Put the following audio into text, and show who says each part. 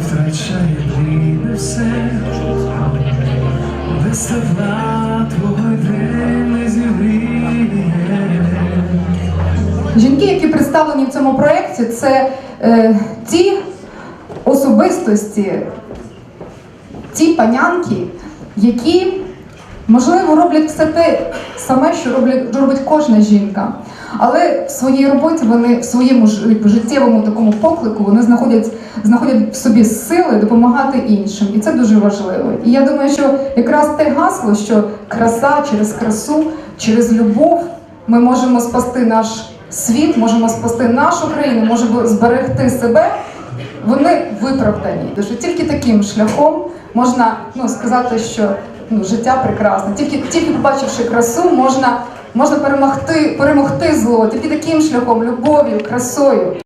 Speaker 1: втрачає блідне все, без не зігріє.
Speaker 2: Жінки, які представлені в цьому проєкті, це е, ті особистості, ті панянки, які, можливо, роблять все те саме, що роблять, робить кожна жінка. Але в своїй роботі вони в своєму життєвому такому поклику вони знаходять, знаходять в собі сили допомагати іншим. І це дуже важливо. І я думаю, що якраз те гасло, що краса через красу, через любов ми можемо спасти наш світ, можемо спасти нашу країну, можемо зберегти себе. Вони виправдані. Що тільки таким шляхом можна ну, сказати, що ну, життя прекрасне. Тільки, тільки побачивши красу, можна, можна перемогти, перемогти зло. Тільки таким шляхом, любов'ю, красою.